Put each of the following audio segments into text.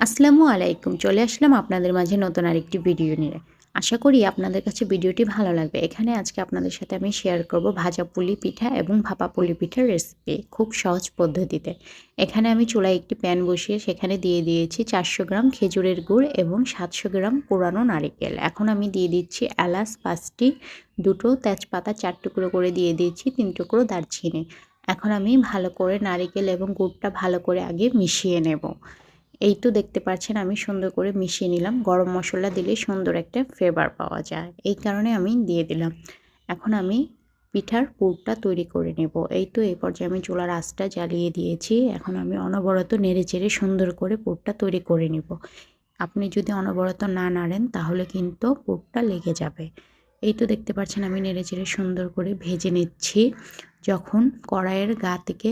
আসসালামু আলাইকুম। চলে আসলাম আপনাদের মাঝে নতুন আরেকটি ভিডিও নিয়ে। আশা করি আপনাদের কাছে ভিডিওটি ভালো লাগবে। এখানে আজকে আপনাদের সাথে আমি শেয়ার করব ভাজা পুলি পিঠা এবং ভাপা পুলি পিঠার রেসিপি খুব সহজ পদ্ধতিতে। এখানে আমি চুলায় একটি প্যান বসিয়ে সেখানে দিয়ে দিয়েছি চারশো গ্রাম খেজুরের গুড় এবং সাতশো গ্রাম পুরানো নারিকেল। এখন আমি দিয়ে দিচ্ছি এলাচ, পাঁচটি, দুটো তেজপাতা, চার টুকরো করে দিয়ে দিয়েছি, তিন টুকরো দারচিনি। এখন আমি ভালো করে নারিকেল এবং গুড়টা ভালো করে আগে মিশিয়ে নেব। এই তো দেখতে পাচ্ছেন আমি সুন্দর করে মিশিয়ে নিলাম। গরম মশলা দিলে সুন্দর একটা ফ্লেভার পাওয়া যায়। এই কারণে আমি দিয়ে দিলাম। এখন আমি পিঠার পুরটা তৈরি করে নেব। এই তো এই পর্যায়ে আমি চুলার আঁচটা জ্বালিয়ে দিয়েছি। এখন আমি অনবরত নেড়ে চেড়ে সুন্দর করে পুরটা তৈরি করে নেব। আপনি যদি অনবরত না নাড়েন, তাহলে কিন্তু পুরটা লেগে যাবে। এই তো দেখতে পাচ্ছেন আমি নেড়ে চেড়ে সুন্দর করে ভেজে নিচ্ছি। যখন কড়াইয়ের গা থেকে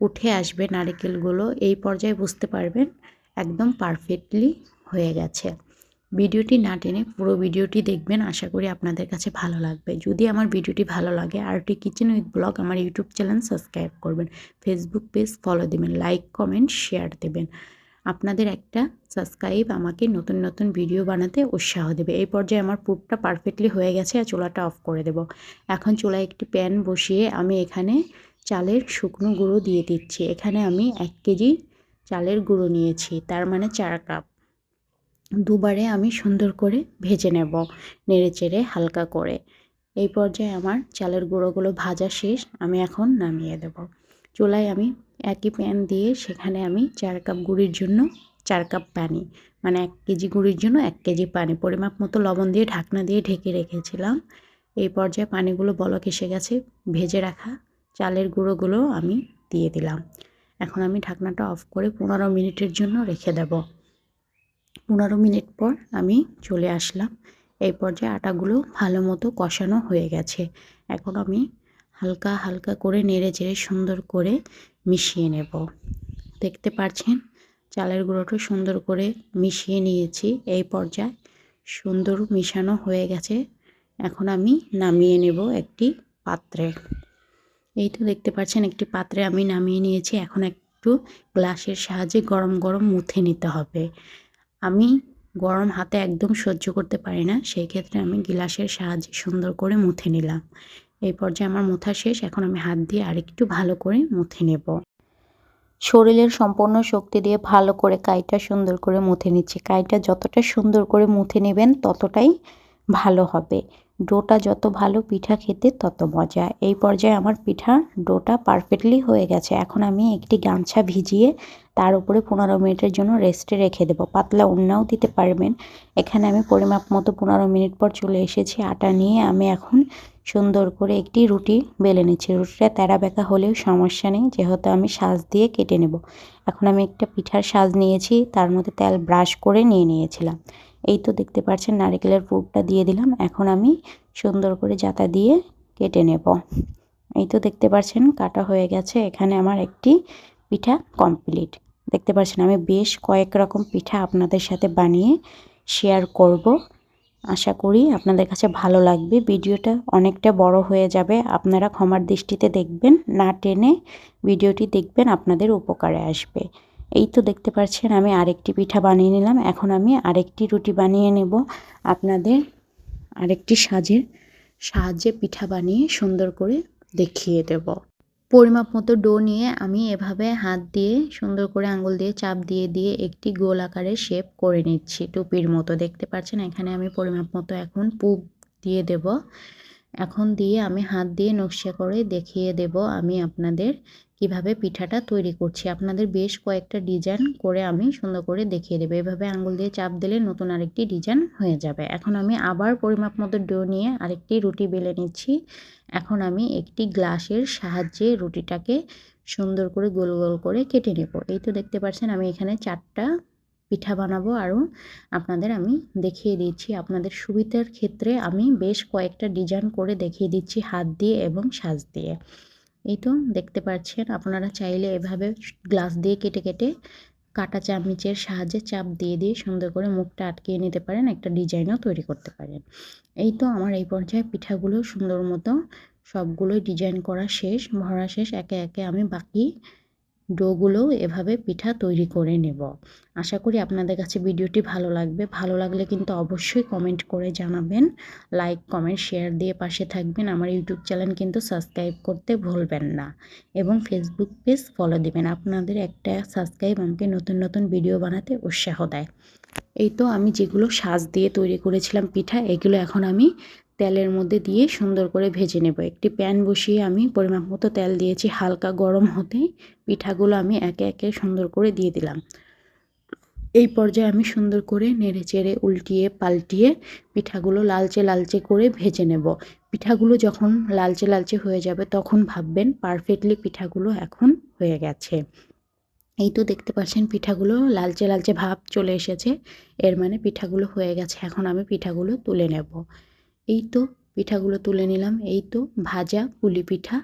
উঠে আসবে নারিকেলগুলো, এই পর্যায়ে বুঝতে পারবেন একদম পারফেক্টলি হয়ে গেছে। ভিডিওটি না টেনে পুরো ভিডিওটি দেখবেন, আশা করি আপনাদের কাছে ভালো লাগবে। যদি আমার ভিডিওটি ভালো লাগে, আরটি কিচেন উইথ ব্লগ আমার ইউটিউব চ্যানেল সাবস্ক্রাইব করবেন। ফেসবুক পেজ ফলো দেবেন লাইক কমেন্ট শেয়ার দেবেন। আপনাদের একটা সাবস্ক্রাইব আমাকে নতুন নতুন ভিডিও বানাতে উৎসাহ দেবে। এই পর্যায়ে আমার পুরটা পারফেক্টলি হয়ে গেছে আর চুলাটা অফ করে দেব। এখন চুলায় একটি প্যান বসিয়ে আমি এখানে চালের শুকনো গুঁড়ো দিয়ে দিচ্ছি। এখানে আমি এক কেজি চালের গুঁড়ো নিয়েছি, তার মানে চার কাপ। দুবারে আমি সুন্দর করে ভেজে নেব নেড়ে চেড়ে হালকা করে। এই পর্যায়ে আমার চালের গুঁড়োগুলো ভাজা শেষ, আমি এখন নামিয়ে দেব। চুলায় আমি একই প্যান দিয়ে সেখানে আমি চার কাপ গুঁড়ির জন্য চার কাপ পানি মানে এক কেজি গুঁড়ির জন্য এক কেজি পানি, পরিমাপ মতো লবণ দিয়ে ঢাকনা দিয়ে ঢেকে রেখেছিলাম। এই পর্যায়ে পানিগুলো বলক এসে গেছে, ভেজে রাখা চালের গুঁড়োগুলো আমি দিয়ে দিলাম। এখন আমি ঢাকনাটা অফ করে পনেরো মিনিটের জন্য রেখে দেব। পনেরো মিনিট পর আমি চলে আসলাম। এই পর্যায়ে আটাগুলো ভালো মতো কষানো হয়ে গেছে। এখন আমি হালকা হালকা করে নেড়ে চেড়ে সুন্দর করে মিশিয়ে নেব। দেখতে পাচ্ছেন চালের গুঁড়োটা সুন্দর করে মিশিয়ে নিয়েছি। এই পর্যায়ে সুন্দর মিশানো হয়ে গেছে। এখন আমি নামিয়ে নেব একটি পাত্রে। এই তো দেখতে পাচ্ছেন একটি পাত্রে আমি নামিয়ে নিয়েছি। এখন একটু গ্লাসের সাহায্যে গরম গরম মুথে নিতে হবে। আমি গরম হাতে একদম সহ্য করতে পারি না, সেই ক্ষেত্রে আমি গ্লাসের সাহায্যে সুন্দর করে মুথে নিলাম। এই পর্যায়ে আমার মুথা শেষ, এখন আমি হাত দিয়ে আরেকটু ভালো করে মুথে নেব। শরীরের সম্পূর্ণ শক্তি দিয়ে ভালো করে কাইটা সুন্দর করে মুথে নিচ্ছি। কাইটা যতটা সুন্দর করে মুথে নেবেন ততটাই ভালো হবে। ডোটা যত ভালো পিঠা খেতে তত মজা। এই পর্যায়ে আমার পিঠা ডোটা পারফেক্টলি হয়ে গেছে। এখন আমি একটি গামছা ভিজিয়ে তার উপরে পনেরো মিনিটের জন্য রেস্টে রেখে দেবো। পাতলা উন্নাও দিতে পারবেন। এখানে আমি পরিমাপ মতো পনেরো মিনিট পর চলে এসেছি আটা নিয়ে। আমি এখন সুন্দর করে একটি রুটি বেলে নিচ্ছি। রুটিটা তেরা বেঁকা হলেও সমস্যা নেই, যেহেতু আমি সাজ দিয়ে কেটে নেব। এখন আমি একটা পিঠার সাজ নিয়েছি, তার মধ্যে তেল ব্রাশ করে নিয়ে নিয়েছিলাম। এই তো দেখতে পাচ্ছেন নারিকেলের পুরটা দিয়ে দিলাম। এখন আমি সুন্দর করে জাতা দিয়ে কেটে নেব। এই তো দেখতে পাচ্ছেন কাটা হয়ে গেছে। এখানে আমার একটি পিঠা কমপ্লিট। দেখতে পাচ্ছেন আমি বেশ কয়েক রকম পিঠা আপনাদের সাথে বানিয়ে শেয়ার করব। আশা করি আপনাদের কাছে ভালো লাগবে। ভিডিওটা অনেকটা বড় হয়ে যাবে। আপনারা ক্ষমার দৃষ্টিতে দেখবেন, না টেনে ভিডিওটি দেখবেন, আপনাদের উপকারে আসবে। এই তো দেখতে পাচ্ছেন, আমি আরেকটি পিঠা বানিয়ে নিলাম। এখন আমি আরেকটি রুটি বানিয়ে নেব। আপনাদের আরেকটি সাজের সাহায্যে পিঠা বানিয়ে সুন্দর করে দেখিয়ে দেব। পরিমাপ মতো ডো নিয়ে আমি এভাবে হাত দিয়ে সুন্দর করে আঙুল দিয়ে চাপ দিয়ে দিয়ে একটি গোল আকারে শেপ করে নিচ্ছি টুপির মতো। দেখতে পাচ্ছেন, এখানে আমি পরিমাপ মতো এখন পুপ দিয়ে দেব। এখন দিয়ে আমি হাত দিয়ে নকশা করে দেখিয়ে দেব। আমি আপনাদের কীভাবে পিঠাটা তৈরি করছি। আপনাদের বেশ কয়েকটা ডিজাইন করে আমি সুন্দর করে দেখিয়ে দেবো। এভাবে আঙুল দিয়ে চাপ দিলে নতুন আরেকটি ডিজাইন হয়ে যাবে। এখন আমি আবার পরিমাপ মতো ডো নিয়ে আরেকটি রুটি বেলে নিচ্ছি। এখন আমি একটি গ্লাসের সাহায্যে রুটিটাকে সুন্দর করে গোল গোল করে কেটে নেব। এই তো দেখতে পাচ্ছেন, আমি এখানে চারটা পিঠা বানাবো আরও আপনাদের আমি দেখিয়ে দিচ্ছি। আপনাদের সুবিধার ক্ষেত্রে আমি বেশ কয়েকটা ডিজাইন করে দেখিয়ে দিচ্ছি, হাত দিয়ে এবং সাজ দিয়ে। এই তো দেখতে পাচ্ছেন, আপনারা চাইলে এভাবে গ্লাস দিয়ে কেটে কেটে কাটা চামচের সাহায্যে চাপ দিয়ে দিয়ে সুন্দর করে মুখটা আটকিয়ে নিতে পারেন, একটা ডিজাইনও তৈরি করতে পারেন। এই তো আমার এই পর্যায়ে পিঠাগুলো সুন্দর মতো সবগুলোই ডিজাইন করা শেষ, ভরা শেষ, একে একে আমি বাকি ডোগুলো এভাবে পিঠা তৈরি করে নেব। আশা করি আপনাদের কাছে ভিডিওটি ভালো লাগবে। ভালো লাগলে কিন্তু অবশ্যই কমেন্ট করে জানাবেন। লাইক কমেন্ট শেয়ার দিয়ে পাশে থাকবেন। আমার ইউটিউব চ্যানেল কিন্তু সাবস্ক্রাইব করতে ভুলবেন না। এবং ফেসবুক পেজ ফলো দিবেন। আপনাদের একটা সাবস্ক্রাইব আমাকে নতুন নতুন ভিডিও বানাতে উৎসাহ দেয়। এই তো আমি যেগুলো সাজ দিয়ে তৈরি করেছিলাম পিঠা, এগুলো এখন আমি তেলের মধ্যে দিয়ে সুন্দর করে ভেজে নেব। একটি প্যান বসিয়ে আমি পরিমাণ মতো তেল দিয়েছি, হালকা গরম হতেই পিঠাগুলো আমি একে একে সুন্দর করে দিয়ে দিলাম। এই পর্যায়ে আমি সুন্দর করে নেড়ে চেড়ে উল্টিয়ে পাল্টিয়ে পিঠাগুলো লালচে লালচে করে ভেজে নেব। পিঠাগুলো যখন লালচে লালচে হয়ে যাবে তখন ভাববেন পারফেক্টলি পিঠাগুলো এখন হয়ে গেছে। এই তো দেখতে পাচ্ছেন পিঠাগুলো লালচে লালচে ভাব চলে এসেছে। এর মানে পিঠাগুলো হয়ে গেছে। এখন আমি পিঠাগুলো তুলে নেব। এই তো পিঠাগুলো তুলে নিলাম, এই তো ভাজা পুলি পিঠা,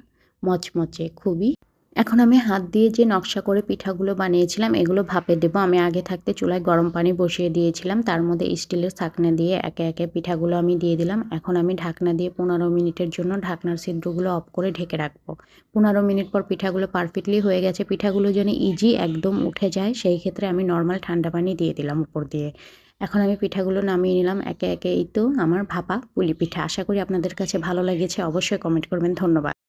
মচমচে খুবই। এখন আমি হাত দিয়ে যে নকশা করে পিঠাগুলো বানিয়েছিলাম, এগুলো ভাপে দেবো। আমি আগে থাকতে চুলায় গরম পানি বসিয়ে দিয়েছিলাম, তার মধ্যে স্টিলের ছাকনা দিয়ে একে একে পিঠাগুলো আমি দিয়ে দিলাম। এখন আমি ঢাকনা দিয়ে পনেরো মিনিটের জন্য ঢাকনার ছিদ্রগুলো অফ করে ঢেকে রাখব। পনেরো মিনিট পর পিঠাগুলো পারফেক্টলি হয়ে গেছে। পিঠাগুলো যেন ইজি একদম উঠে যায়, সেই ক্ষেত্রে আমি নর্মাল ঠান্ডা পানি দিয়ে দিলাম উপর দিয়ে। এখন আমি পিঠাগুলো নামিয়ে নিলাম, একে একে এই তো আমার ভাপা পুলি পিঠা। আশা করি আপনাদের কাছে ভালো লেগেছে, অবশ্যই কমেন্ট করবেন, ধন্যবাদ।